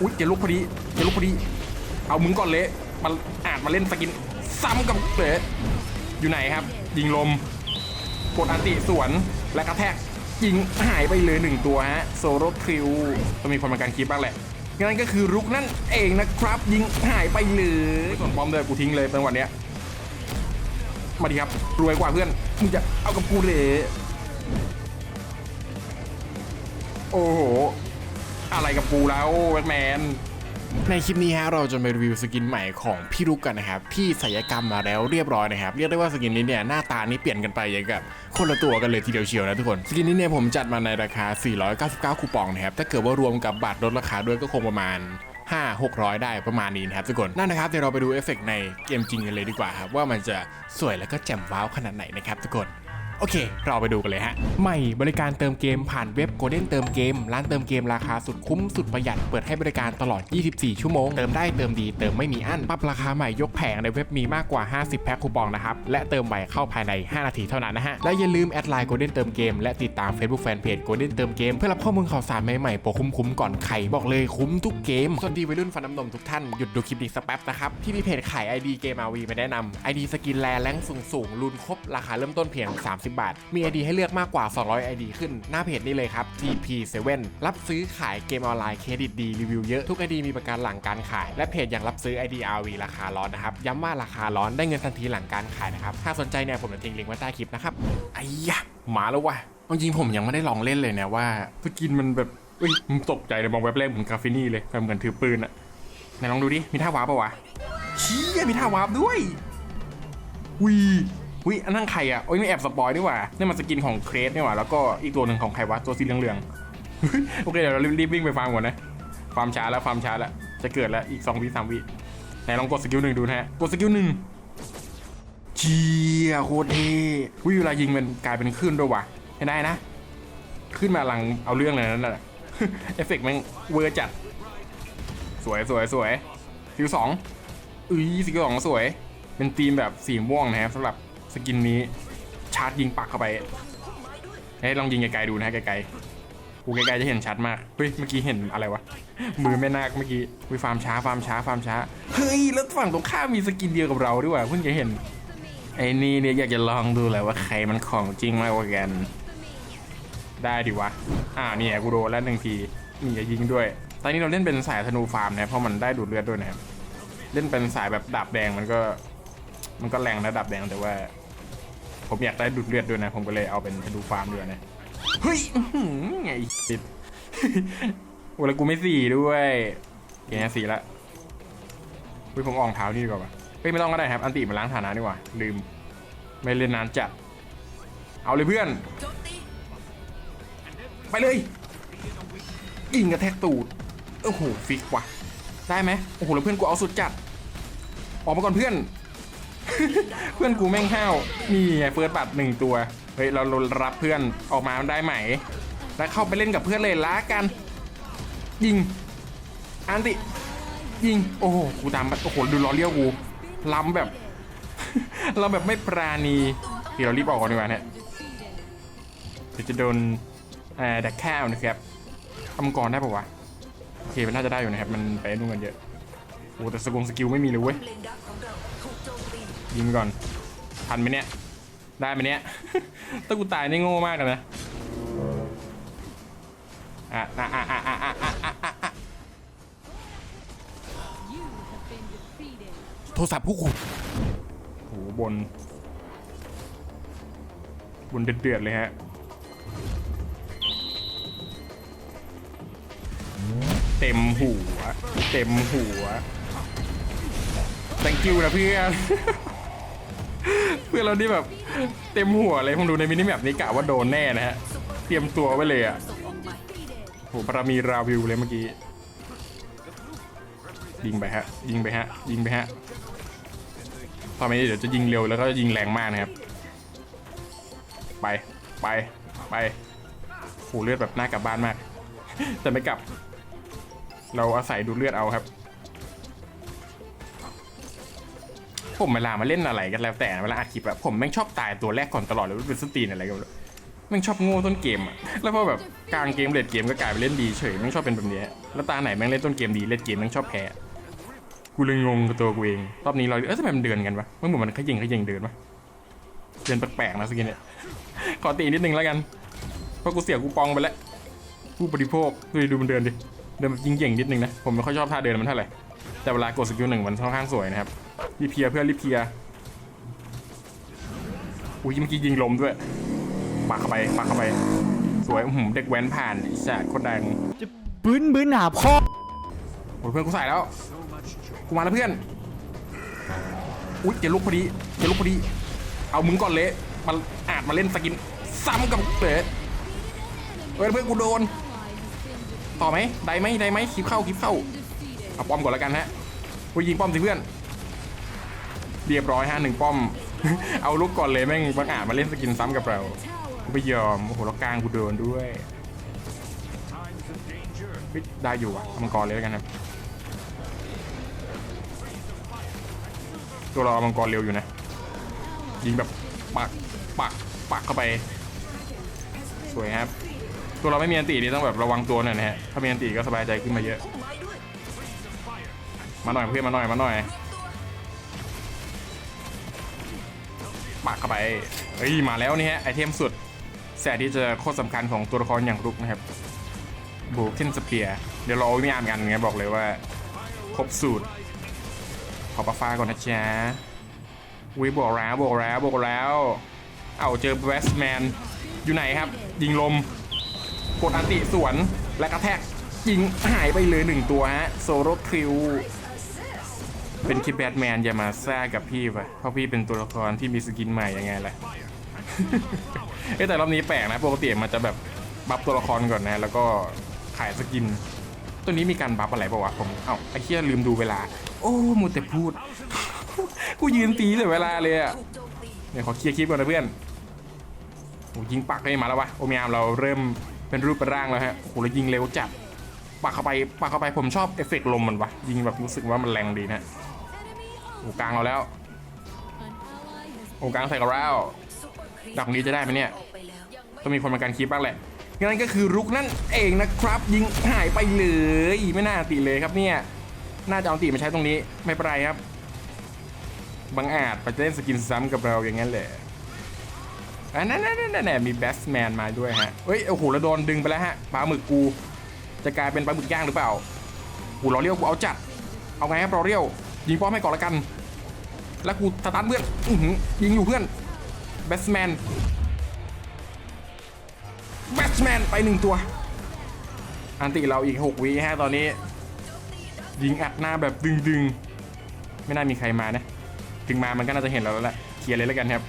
อุ้ยเจลุกพอดีเจลุกพอดี เอามึงก่อนเละมันอาจมาเล่นสกินซ้ำกับเละอยู่ไหนครับ ยิงลม กดอันติสวนและกระแทกยิงหายไปเลยหนึ่งตัวฮะโซโลคิวต้องมีคนมาการคลิปบ้างแหละงั้นก็คือรุกนั่นเองนะครับ ยิงหายไปเลยส่วนปอมเลยกูทิ้งเลยเป็นวันเนี้ยมาดีครับรวยกว่าเพื่อนมึงจะเอากับกูเลยโอ้โห อะไรกับกูแล้วแบทแมนในคลิปนี้ฮะเราจะมารีวิวสกินใหม่ของพี่รุกกันนะครับที่ศัลยกรรมมาแล้วเรียบร้อยนะครับเรียกได้ว่าสกินนี้เนี่ยหน้าตานี้เปลี่ยนกันไปอย่างกับคนละตัวกันเลยทีเดียวเชียวนะทุกคนสกินนี้เนี่ยผมจัดมาในราคา 499 คูปองนะครับถ้าเกิดว่ารวมกับบัตรลดราคาด้วยก็คงประมาณ5 600 ได้ประมาณนี้นะครับทุกคน นั่นนะครับเดี๋ยวเราไปดูเอฟเฟกต์ในเกมจริงกันเลยดีกว่าครับว่ามันจะสวยแล้วก็แจ่มว้าวขนาดไหนนะครับทุกคน โอเค เราไปดูกันเลยฮะ ใหม่บริการเติมเกมผ่านเว็บ Golden เติมเกม ร้านเติมเกมราคาสุดคุ้มสุดประหยัด เปิดให้บริการตลอด 24 ชั่วโมง เติมได้เติมดีเติมไม่มีอั้นปรับราคาใหม่ยกแผงในเว็บมีมากกว่า 50 แพ็คคูปองนะครับ และเติมไวเข้าภายใน 5 นาทีเท่านั้นนะฮะ และอย่าลืมแอดไลน์ Golden เติมเกมและติดตาม Facebook Fanpage Golden เติมเกมเพื่อรับข้อมูลข่าวสารใหม่ๆโปรคุ้มๆก่อนใครบอกเลยคุ้มทุกเกมส่วนดีวัยรุ่นฟันน้ำนมทุกท่านหยุดดูคลิปนี้สักแป๊บนะครับพี่มีเพจขาย ID เกม RV มาแนะนำ ID สกินแลแรงสูงสูงๆรุนครบราคาเริ่มต้นเพียง30บาท มี ID ให้เลือกมากกว่า 200 ID ขึ้นหน้าเพจนี้เลยครับ TP7 รับซื้อขายเกมออนไลน์เครดิตดีรีวิวเยอะทุก ID มีประกันหลังการขาย และเพจยังรับซื้อ ID RV ราคาร้อนนะครับ ย้ำว่าราคาร้อนได้เงินทันทีหลังการขายนะครับถ้าสนใจเนี่ยผมจะทิ้งลิงก์ไว้ใต้คลิปนะครับไอ้ยะมาแล้ววะจริงๆผมยังไม่ได้ลองเล่นเลยนะว่าสกินมันแบบเอ้ยผมตกใจเลยมองเว็บแรกเหมือนคาเฟนี่เลยแบบเหมือนถือปืนอะไหนลองดูดิมีท่าวาร์ปปะวะชี่ยมีท่าวาร์ปด้วยวี วิอันนั่งใครอะโอ้ยนี่แอบสปอยนี่หว่านี่มันสกินของเครสนี่หว่าแล้วก็อีกตัวหนึ่งของใครวะตัวสีเหลืองๆโอเคเดี๋ยวเรารีบวิ่งไปฟาร์มก่อนนะฟาร์มช้าแล้วฟาร์มช้าแล้วจะเกิดแล้วอีก2วิสามวิไหนลองกดสกิลหนึ่งดูนะฮะกดสกิลหนึ่งเจียโคตรเท่วิเวลายิงมันกลายเป็นคลื่นด้วยว่ะเห็นได้นะ ขึ้นมาหลังเอาเรื่องเลยนั่นแหละเอฟเฟกต์มันเวอร์จัด สวยสวยสวยสกิลสองอุ้ยสกิลสองสวย เป็นธีมแบบสีม่วงนะครับสำหรับ สกินนี้ ชาร์จยิงปักเข้าไปเฮ้ยลองยิงไกลๆดูนะไกลๆกูไกลๆจะเห็นชัดมากเฮ้ยเมื่อกี้เห็นอะไรวะมือแม่นาคเมื่อกี้วิฟาร์มช้าฟาร์มช้าฟาร์มช้าเฮ้ยแล้วฝั่งตรงข้ามมีสกินเดียวกับเราด้วยว่ะเพิ่งจะเห็นไอ้นี่เนี่ยอยากจะลองดูแหละว่าใครมันของจริงมากกว่ากัน ได้ดิวะอ่าเนี่ยกูโดนแล้วหนึ่งทีนี่จะยิงด้วย ตอนนี้เราเล่นเป็นสายธนูฟาร์มนะเพราะมันได้ดูดเลือดด้วยนะเล่นเป็นสายแบบดาบแดงมันก็ มันก็แรงนะดาบแดงแต่ว่า ผมอยากได้ดูดเลือดด้วยนะ ผมก็เลยเอาเป็นธนูฟาร์มด้วยนะ เฮ้ยอื้อหือไงติดโอ้แล้วกูไม่สี่ด้วยแกสี่ละเฮ้ยผมอองเท้านี่ดีกว่าปะเฮ้ยไม่ต้องก็ได้ครับ อันติมาล้างฐานะดีกว่า ลืม ไม่เล่นนานจัด เอาเลยเพื่อน ไปเลยยิงกระแทกตูด โอ้โหฟิกว่ะ ได้ไหมโอ้โหแล้วเพื่อนกูเอาสุดจัด ออกมาก่อนเพื่อน เพื่อนกูแม่งห้าวนี่ไงเฟิร์สบัตรหนึ่งตัว เฮ้ยเรารารับเพื่อนออกมาได้ไหม แล้วเข้าไปเล่นกับเพื่อนเลยละกัน ยิง อันติ ยิง โอ้โห กูตามโอ้โห ดูล้อเลี้ยวกู ล้ำแบบ เราแบบไม่ปราณีที่เรารีบออกก่อนดีกว่าเนี่ยเดี๋ยวจะโดนเอ่อดักข้าวนะครับทำก่อนได้ปะวะ โอเค มันน่าจะได้อยู่นะครับ มันไปนู่นกันเยอะ โอ้แต่สกงสกิลไม่มีเลยเว้ย ยิงไปก่อน ทันไหมเนี่ย ได้ไหมเนี่ย ถ้ากูตายนี่โง่มากเลยนะอะอะอะอะอะอะอะอะอะ You have been defeated. โทรศัพท์ผู้ขุดโหบน บนเดือดๆเลยฮะเต็มหัว เต็มหัว thank you นะเพื่อน เพื่อนเรานี่แบบเต็มหัวเลยผมดูในมินิแมปนี้กะว่าโดนแน่นะฮะ เตรียมตัวไว้เลยอะโหปรามีราวิวเลยเมื่อกี้ ยิงไปฮะ ยิงไปฮะ ยิงไปฮะตอนนี้เดี๋ยวจะยิงเร็วแล้วก็ยิงแรงมากนะครับ ไป ไป ไปโหเลือดแบบน่ากลับบ้านมาก แต่ไม่กลับ เราอาศัยดูเลือดเอาครับ ผมเวลามาเล่นอะไรกันแล้วแต่เวลาอัดคลิปอะผมแม่งชอบตายตัวแรกก่อนตลอดเลยว่าเป็นสตรีนอะไรกันแม่งชอบโง่ต้นเกมอะแล้วพอแบบกลางเกมเลดเกมก็กลายไปเล่นดีเฉยแม่งชอบเป็นแบบนี้แล้วตาไหนแม่งเล่นต้นเกมดีเลดเกมแม่งชอบแพ้กูเลยงงกับตัวกูเองรอบนี้เราเออทำไมมันเดินกันวะมันเหมือนมันขยิงขยิงเดินปะเดินแปลกๆนะสกินเนี่ยขอตีนิดนึงแล้วกันเพราะกูเสียกูปองไปแล้วผู้บริโภคดูดิดูมันเดินดิเดินแบบยิงเก่งนิดนึงนะผมไม่ค่อยชอบท่าเดินมันเท่าไหร่แต่เวลากดสกิลหนึ่งมันค่อนข้างสวยนะครับ รีบเพลียร์เพื่อนรีบเพลียร์อุ้ยเมื่อกี้ยิงลมด้วยปักเข้าไปปักเข้าไป สวยอื้อหือเด็กแว้นผ่านแสดคนดังจะบื้นบื้นหาพ่อโอ้ยเพื่อนกูใส่แล้วกูมาแล้วเพื่อนอุ๊ยเจลุกพอดีเจลุกพอดี เอามึงก่อนเละมันอาจมาเล่นสกินซ้ำกับเละเฮ้ยเพื่อนกูโดน ต่อไหมได้ไหมได้ไหมคลิปเข้าคลิปเข้าเอาป้อมก่อนแล้วกันฮะกูยิงป้อมสิเพื่อน เรียบร้อยฮะหนึ่งป้อม เอาลูกก่อนเลยแม่งบังอาจมาเล่นสกินซ้ำกับเราไม่ยอม โอ้โหแล้วกลางกูโดนด้วยได้อยู่อะมังกรเลยแล้วกันครับ ตัวเราเอามังกรเร็วอยู่นะ ยิงแบบปักปักปักเข้าไป สวยครับ ตัวเราไม่มีอันตีนี่ต้องแบบระวังตัวหน่อยนะฮะ ถ้ามีอันตีก็สบายใจขึ้นมาเยอะ มาหน่อยเพื่อนมาหน่อยมาหน่อย ปักเข้าไปเฮ้ยมาแล้วนี่ฮะไอเทมสุดแสที่จะโคตรสำคัญของตัวละครอย่างรุกนะครับบูเคนสเปียเดี๋ยวเราเอาไม่อ่านกันไงบอกเลยว่า ครบสูตร ขอปลาฟ้าก่อนนะจ๊ะวิบอกแล้วบอกแล้วบอกแล้ว เอาเจอแวสแมนอยู่ไหนครับ ยิงลมกดอันติสวนและกระแทกยิงหายไปเลยหนึ่งตัวฮะ โซโรคิว เป็นคิดแบทแมนอย่ามาแซ่กับพี่ไปเพราะพี่เป็นตัวละครที่มีสกินใหม่ยังไงล่ะเอ้แต่รอบนี้แปลกนะปกติมันจะแบบบัฟตัวละครก่อนนะ แล้วก็ขายสกิน ตัวนี้มีการบัฟอะไรปล่าวะผมเอ้าไอ้เคียลืมดูเวลา โอ้มูแต่พูด กูยืนตีเลยเวลาเลยอะเดี๋ยวขอเคลียร์คลิปก่อนนะเพื่อนโอ้ยิงปักเลยมาแล้ววะโอมิอามเราเริ่มเป็นรูปเป็นร่างแล้วฮะโอ้โหแล้วยิงเร็วจัดปักเข้าไปปักเข้าไปผมชอบเอฟเฟกต์ลมมันวะยิงแบบรู้สึกว่ามันแรงดีนะ โอ้กลางเราแล้วโอ้กลางใส่กับเราดักนี้จะได้ไหมเนี่ยต้องมีคนมาการคลิปบ้างแหละงั้นก็คือรุกนั่นเองนะครับ ยิงหายไปเลยไม่น่าตีเลยครับเนี่ยน่าจะเอาตีมาใช้ตรงนี้ไม่เป็นไรครับบางอาจไปเล่นสกินซ้ำกับเราอย่างนั้นแหละอันนั้นนั่นนั่นมีแบสแมนมาด้วยฮะเฮ้ยโอ้โหแล้วโดนดึงไปแล้วฮะปลาหมึกกูจะกลายเป็นปลาหมึกย่างหรือเปล่ากูรอเรียวกูเอาจัด เอาไงครับรอเรียว ยิงป้อมให้ก่อนละกัน แล้วกูสตาร์ทเพื่อนอืยิงอยู่เพื่อนแบสแมนแบทแมนไปหนึ่งตัว อันติเราอีก 6วิฮะตอนนี้ ยิงอัดหน้าแบบดึงๆ ไม่น่ามีใครมานะ ถึงมามันก็น่าจะเห็นเราแล้วแหละเคลียร์เลยแล้วกันครับ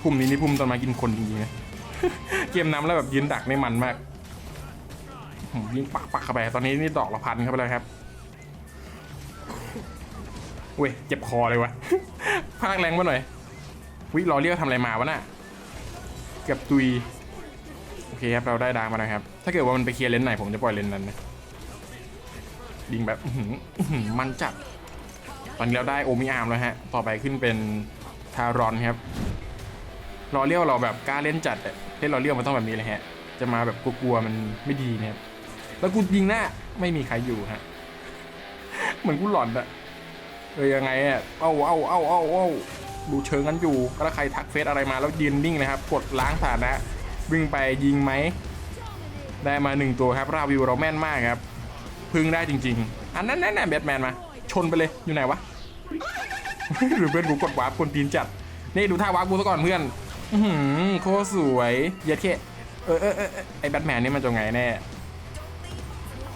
พุ่มนี้นี่พุ่มตอนมากินคนจริงๆนะเกมน้ำแล้วแบบยืนดักไม่มันมากยิงปักปักเข้าไป ตอนนี้นี่ดอกละพันเข้าไปแล้วครับ เว้ยเจ็บคอเลยวะพากแรงมาหน่อย วิรอเรียกทำอะไรมาวะน่ะเกือบตุย โอเคครับ เราได้ดาร์มาแล้วครับ ถ้าเกิดว่ามันไปเคลียร์เลนไหน ผมจะปล่อยเลนนั้นนะดิงแบบมันจัด ตอนนี้เราได้โอมิอาร์มแล้วฮะ ต่อไปขึ้นเป็นทารอนครับ รอเลี้ยวเราแบบกล้าเล่นจัดอะเล่นรอเลี้ยวมันต้องแบบนี้เลยฮะ จะมาแบบกลัวๆมันไม่ดีนะครับ แล้วกูยิงหน้าไม่มีใครอยู่ฮะ เหมือนกูหลอนอะ เออยังไงอะเอ้าเอ้าเอ้าเอ้าเอ้าดูเชิงกันอยู่ก็ถ้าใครทักเฟซอะไรมาแล้วยืนนิ่งนะครับ กดล้างฐานะ วิ่งไปยิงไหม ได้มาหนึ่งตัวครับ ราวิวเราแม่นมากครับ พึ่งได้จริง ๆ อันนั้นนั่นแบทแมนมา ชนไปเลย อยู่ไหนวะ หรือเพื่อนกูกดวาร์ปคนตีนจัด นี่ดูท่าวาร์ปกูซะก่อนเพื่อน อือหือโคตรสวย เย็ดเคเออเออเออเออไอ้แบทแมนนี่มันจะไงแน่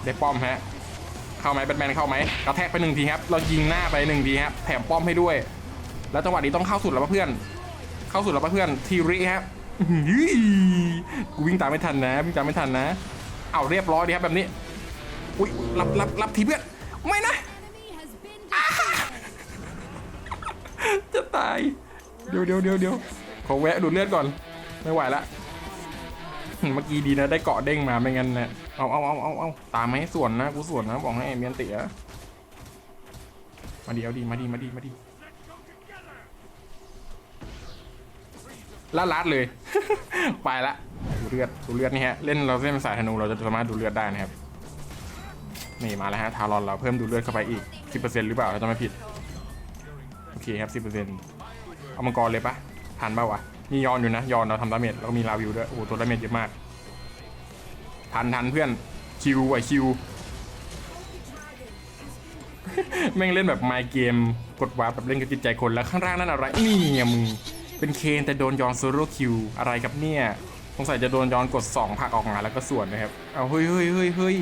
ได้ป้อมฮะ เข้าไหมแบทแมนเข้าไหมกระแทกไปหนึ่งทีครับ เรายิงหน้าไปหนึ่งทีครับ แถมป้อมให้ด้วย แล้วจังหวะนี้ต้องเข้าสุดแล้วป่ะเพื่อน เข้าสุดแล้วป่ะเพื่อน ทีริครับอื้อหือกูวิ่งตามไม่ทันนะวิ่งตามไม่ทันนะ เอาเรียบร้อยดีครับแบบนี้ อุ้ยรับรับรับทีเพื่อน ไม่นะ จะตาย เดี๋ยวเดี๋ยวเดี๋ยวเดี๋ยวขอแวะดูเลือดก่อน ไม่ไหวละ เมื่อกี้ดีนะได้เกาะเด้งมาไม่งั้นนะ เอาเอาเอาเอาเอาตามมาให้ส่วนนะกูส่วนนะบอกให้เมียนเตี๋ยมาดีเอาดีมาดีมาดีมาดีละลัดเลย ไปละดูเลือดดูเลือดนี่ฮะเล่นเราเล่นสายธนูเราจะสามารถดูเลือดได้นะครับนี่มาแล้วฮะทารอนเราเพิ่มดูเลือดเข้าไปอีก 10%หรือเปล่าถ้าจะไม่ผิดโอเคครับ 10%เอามังกรเลยปะทันป่าวะมียอนอยู่นะยอนเราทำดาเมจแล้วก็มีลาวิวด้วยโอ้โหตัวดาเมจเยอะมาก ทันทันเพื่อนคิวไอคิวแม่งเล่นแบบไมเกมกดวาร์ปแบบเล่นกับจิตใจคนแล้วข้างล่างนั่นอะไรนี่ไงมึงเป็นเคนแต่โดนยอนโซโล่คิวอะไรครับเนี่ยสงสัยจะโดนยอนกด2ผลักออกมาแล้วก็ส่วนนะครับเอาเฮ้ยเฮ้ยเฮ้ยเฮ้ย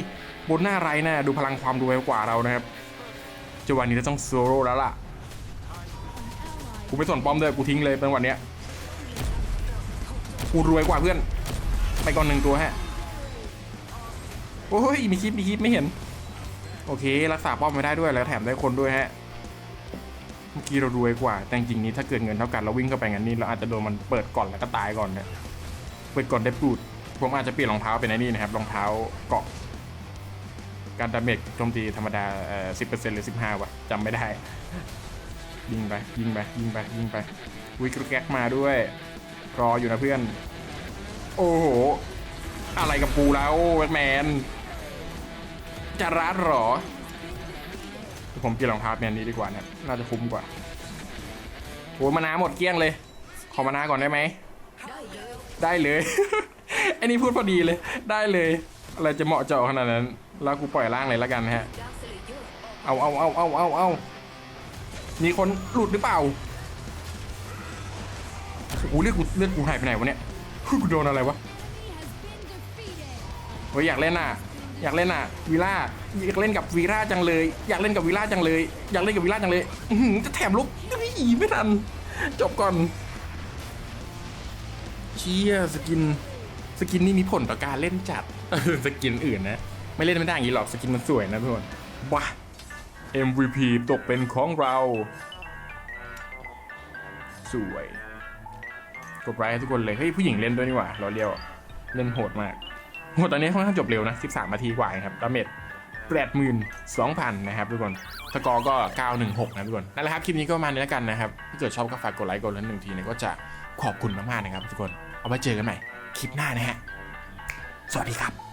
บนหน้าไรนะดูพลังความรวยกว่าเรานะครับจังหวะนี้เราต้องโซโล่แล้วล่ะกูไม่สนป้อมเลยกูทิ้งเลยเป็นวันเนี้ยกูรวยกว่าเพื่อน ไปก่อนหนึ่งตัวฮะ โอ้ยมีคลิปมีคลิปไม่เห็น โอเค รักษาป้อมไม่ได้ด้วยแล้วแถมได้คนด้วยฮะ เมื่อกี้เรารวยกว่า แต่จริงนี้ถ้าเกิดเงินเท่ากันเราวิ่งเข้าไปงั้นนี่เราอาจจะโดนมันเปิดก่อนแล้วก็ตายก่อนเนี่ยเปิดก่อนได้ปูด ผมอาจจะเปลี่ยนรองเท้าเป็นไอ้นี่นะครับรองเท้าเกาะ การดาเมจโจมตีธรรมดาเอ่อสิบเปอร์เซ็นต์หรือสิบห้าวะจำไม่ได้ ยิงไปยิงไปยิงไปยิงไปวิกฤตแก๊กมาด้วย รออยู่นะเพื่อน โอ้โห อะไรกับกูแล้วแบทแมน จะรัดเหรอ ผมเปลี่ยนรองเท้าเป็นอันนี้ดีกว่าเนี่ยน่าจะคุ้มกว่าโหมานาหมดเกลี้ยงเลย ขอมานาก่อนได้ไหม ได้เลยอ้นี่พูดพอดีเลย ได้เลย อะไรจะเหมาะเจาะขนาดนั้น แล้วกูปล่อยล่างเลยแล้วกันฮะ เอาเอาเอาเอาเอาเอามีคนหลุดหรือเปล่าโอ้เลือดกูเลือดกูหายไปไหนวะเนี่ยกูโดนอะไรวะ He has been defeated. เฮ้ยอยากเล่นอะ อยากเล่นอะวีล่าอยากเล่นกับวีล่าจังเลย อยากเล่นกับวีล่าจังเลย อยากเล่นกับวีล่าจังเลยจะแถมลุกนี่ไม่ทัน จบก่อนเชี่ยสกิน สกินนี่มีผลต่อการเล่นจัดสกินอื่นนะ ไม่เล่นไม่ได้อย่างนี้หรอกสกินมันสวยนะทุกคนว้า MVP ตกเป็นของเรา สวย กดไลค์ให้ทุกคนเลย เฮ้ย ผู้หญิงเล่นด้วยนี่หว่าเราเรียว เล่นโหดมาก โหตอนนี้ค่อนข้างจบเร็วนะ 13นาทีกว่าครับดาเมจ82,000นะครับทุกคนสกอร์ก็ 916 นะทุกคน นั่นแหละครับ คลิปนี้ก็ประมาณนี้แล้วกันนะครับ ถ้าเกิดชอบก็ฝากกดไลค์กดแลค์หนึ่งทีนะก็จะขอบคุณมากๆนะครับทุกคน เอาไว้เจอกันใหม่คลิปหน้านะฮะ สวัสดีครับ